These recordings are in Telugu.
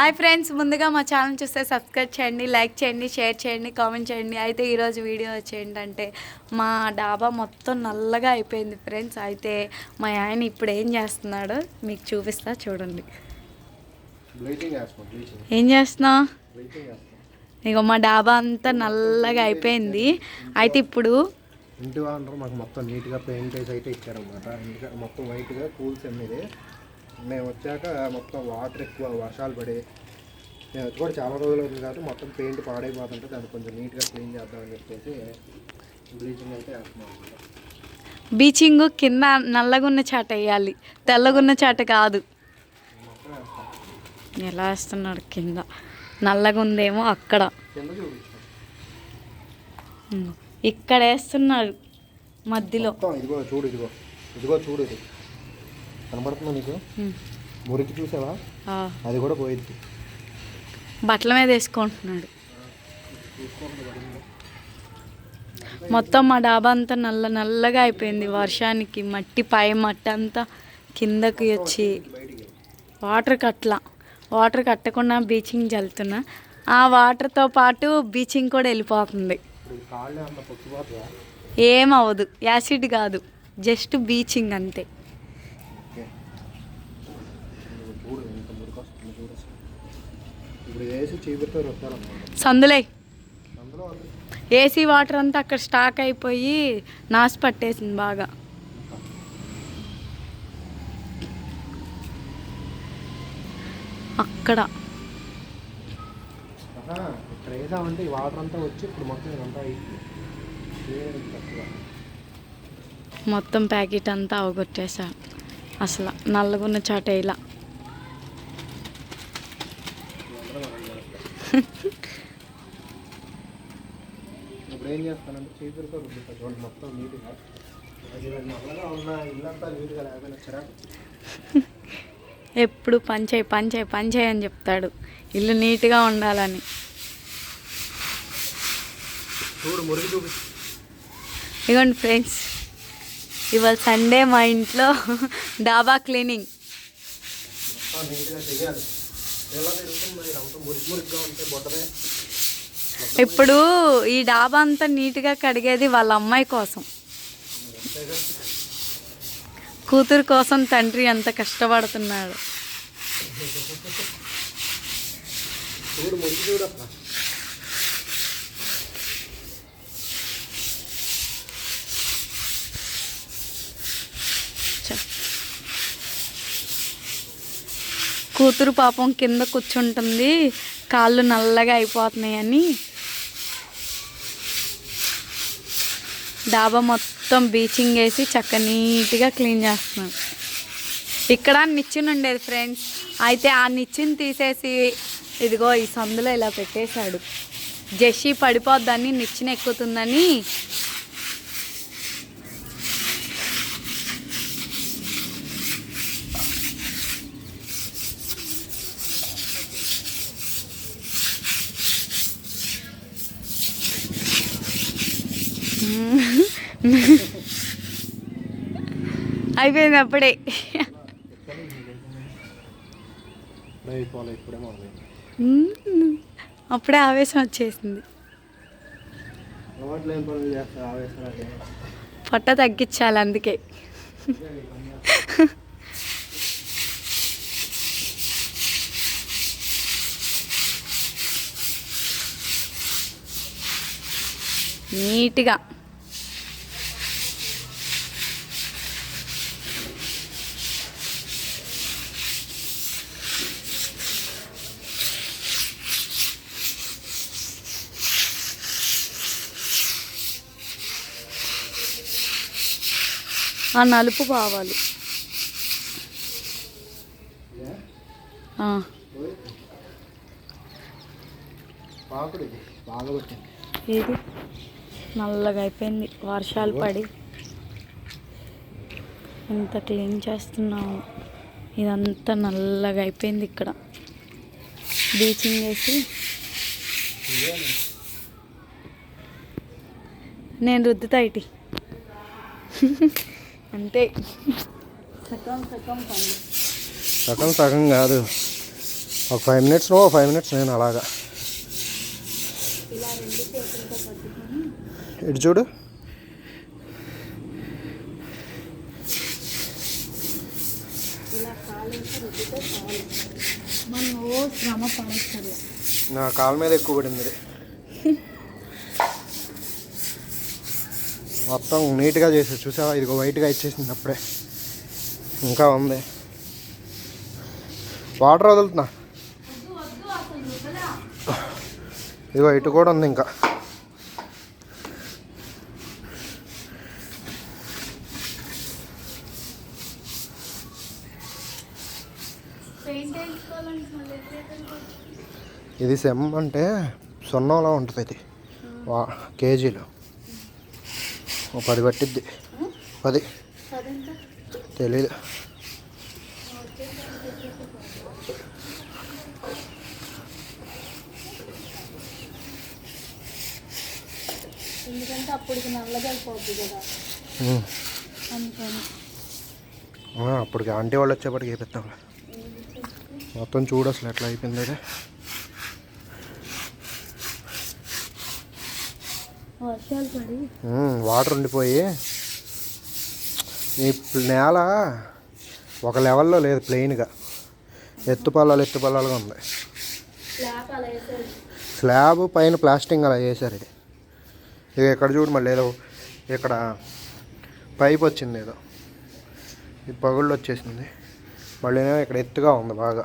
హాయ్ ఫ్రెండ్స్ ముందుగా మా ఛానల్ చూస్తే సబ్స్క్రైబ్ చేయండి లైక్ చేయండి షేర్ చేయండి కామెంట్ చేయండి. అయితే ఈరోజు వీడియో వచ్చి ఏంటంటే మా డాబా మొత్తం నల్లగా అయిపోయింది ఫ్రెండ్స్. అయితే మా ఆయన ఇప్పుడు ఏం చేస్తున్నాడో మీకు చూపిస్తా చూడండి. ఏం చేస్తున్నావు ఇక మా డాబా అంతా నల్లగా అయిపోయింది. అయితే ఇప్పుడు ఇంటి వాళ్ళు మాకు మొత్తం నీట్గా పెయింట్ వేసి అయితే ఇచ్చారన్నమాట. ఇంటిగా మొత్తం వైట్గా కూల్స్ అమ్మేది మేము వచ్చాక మొత్తం వాటర్ ఎక్కువ వర్షాలు పడి మేము వచ్చి కూడా చాలా రోజులు అవుతుంది కాబట్టి మొత్తం పెయింట్ పాడైపోతుంటే దాన్ని కొంచెం నీట్గా క్లీన్ చేద్దామని చెప్పేసి బ్లీచింగ్ అయితే వేస్తున్నాం. బీచింగ్ కింద నల్లగున్న చాట వేయాలి. తెల్లగున్న చాట కాదు. ఎలా వేస్తున్నాడు కింద? నల్లగుందేమో అక్కడ. ఇక్కడ వేస్తున్నాడు మధ్యలో. ఇదిగో చూడు ఇదిగో. ఇదిగో చూడు ఇది. కనబడుతుందా నీకు. మురికి చూసావా? అది కూడా పోయింది బట్టల మీద వేసుకుంటున్నాడు. మొత్తం మా డాబా అంతా నల్ల నల్లగా అయిపోయింది. వర్షానికి మట్టి పై మట్టి అంతా కిందకి వచ్చి వాటర్ కట్ల వాటర్ కట్టకుండా బీచింగ్ చల్లుతున్నా ఆ వాటర్తో పాటు బీచింగ్ కూడా వెళ్ళిపోతుంది. ఏమవ్వదు. యాసిడ్ కాదు. జస్ట్ బీచింగ్ అంతే ఓకే నువ్వు చూడు ఎంత మురికి వస్తుంది చూడు అసలు. ఇప్పుడు ఇది వేసి చీపురుతో రుద్దాలన్నమాట సందులే. ఏసీ వాటర్ అంతా అక్కడ స్టాక్ అయిపోయి నాసు పట్టేసింది బాగా. అక్కడ. ఆహా, ఇక్కడ వేసామంటే ఈ వాటర్ అంతా వచ్చి ఇప్పుడు మొత్తం ఇదంతా. మొత్తం ప్యాకెట్ అంతా అవగొట్టేసా అసలు నల్లగున్న చాట ఇలా ఇదంతా మనం చేస్తాం. ఇప్పుడు ఏం చేస్తానంటే రుద్దుతా చూడండి మొత్తం నీట్గా. ఉన్న ఇల్లంతా నీట్గా లేకపోయినా చిరాకు ఎప్పుడు పంచేయి పంచేయి పంచేయి అని చెప్తాడు. ఇల్లు నీట్గా ఉండాలని. ఇగోండి ఫ్రెండ్స్ ఇవాళ సండే మా ఇంట్లో డాబా క్లీనింగ్. నీట్గా చేయాలి. ఇప్పుడు ఈ డాబా అంతా నీట్గా కడిగేది వాళ్ళ అమ్మాయి కోసం. కూతురు కోసం తండ్రి ఎంత కష్టపడుతున్నాడు చూడు మురికి చూడు అసలు చ. కూతురు పాపం కింద కూర్చుంటుంది. కాళ్ళు నల్లగా అయిపోతున్నాయని డాబా మొత్తం బీచింగ్ వేసి చక్క నీట్గా క్లీన్ చేస్తున్నాం. ఇక్కడ నిచ్చిన ఉండేది ఫ్రెండ్స్. అయితే ఆ నిచ్చిని తీసేసి ఇదిగో ఈ సందులో ఇలా పెట్టేశాడు. జెషి పడిపోద్దని నిచ్చెన ఎక్కుతుందని అయిపోయింది అప్పుడే అప్పుడే ఆవేశం వచ్చేసింది. పొట్ట తగ్గించాలి అందుకే. నీట్గా. ఆ నలుపు కావాలి ఇది నల్లగా అయిపోయింది. వర్షాలు పడి ఇంత క్లీన్ చేస్తున్నాము. ఇదంతా నల్లగా అయిపోయింది ఇక్కడ. బీచింగ్ వేసి నేను రుద్దుతా ఇటు. అంతే. సగం సగం పని. సగం సగం కాదు. ఒక ఫైవ్ మినిట్స్ నువ్వు ఫైవ్ మినిట్స్ నేను అలాగా. ఇటు చూడు. ఇలా కాలేసి రుద్దితే చాలు. మనం ఓ శ్రమ పడక్కర్లే. నా కాలు మీద ఎక్కువ పడింది ఇది. మొత్తం నీట్గా చేసి చూసావా? ఇదిగో వైట్గా ఇచ్చేసింది అప్పుడే. ఇంకా ఉంది. వాటర్ వదులుతున్నా. ఇదిగో ఇటు కూడా ఉంది ఇంకా. ఇది సెమ్ అంటే సున్నంలా ఉంటుంది ఇది. వా కేజీలు. ఓ పది పట్టిద్ది. పది. తెలీదు. ఎందుకంటే అప్పటికి నల్లగా అయిపోద్ది కదా. ఉమ్. అందుకని. ఆ, అప్పటికి ఆంటీ వాళ్ళు వచ్చేప్పటికి వేపిస్తాం మొత్తం చూడు అసలు ఎట్లా అయిపోయింది అది వర్షాలు పడి ఉమ్, వాటర్ ఉండిపోయి ఈ నేల ఒక లెవెల్లో లేదు ప్లెయిన్గా. ఎత్తు పల్లాలు ఎత్తు పల్లాలుగా ఉంది స్లాబ్ పైన ప్లాస్టింగ్ అలా చేశారు ఇది. ఇక ఇక్కడ చూడు మళ్ళీ ఏదో ఇక్కడ పైప్ వచ్చింది ఏదో. ఈ పగుళ్ళు వచ్చేసింది. మళ్ళీ ఇక్కడ ఎత్తుగా ఉంది బాగా.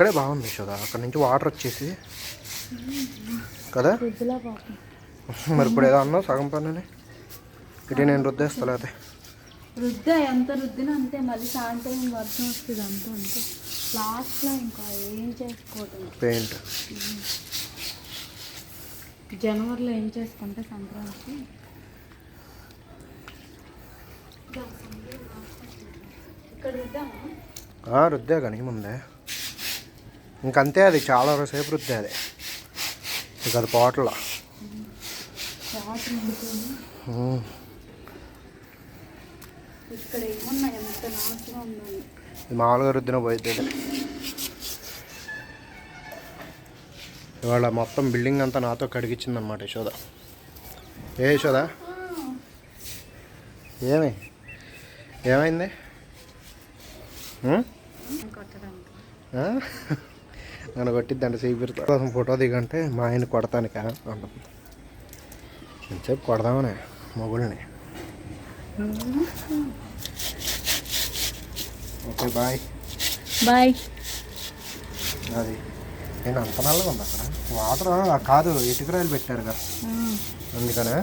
ఇక్కడే బాగుంది యశోద. అక్కడ నుంచి వాటర్ వచ్చేసి. కదా? మరి ఇప్పుడు ఏదో అన్నావు సగం పని ఇటు నేను రుద్దేస్తా లేకపోతే రుద్ద ఎంత రుద్దినా అంతే. మళ్ళీ సాయంత్రం వర్షం వస్తుంది అంత అంతే. లాస్ట్లో ఇంకా ఏం చేసుకోవటం? పెయింట్. జనవరిలో ఏం చేసుకుంటే సంక్రాంతి ఇక్కడ రుద్దామా రుద్దే కానీ ముందే. ఇంకంతే అది చాలా సేపు రుద్దే అది. ఇక అది పోట్ల మామూలుగా రుద్దిన పోయింది ఇది. ఇవాళ మొత్తం బిల్డింగ్ అంతా నాతో కడిగించిందన్నమాట యశోద. ఏ యశోద? ఏమి? ఏమైంది? నన్ను కొట్టిద్దంటే సీపీతో కోసం ఫోటో దిగంటే మా ఆయన కొడతానిక అంటుంది. ఎంతసేపు కొడదామనే మొగుల్ని ఓకే బాయ్. బాయ్. అది. నేను అంత నల్లగా ఉంది అక్కడ? వాటర్ కాదు ఇటుకరాయలు పెట్టారు కదా అందుకనే.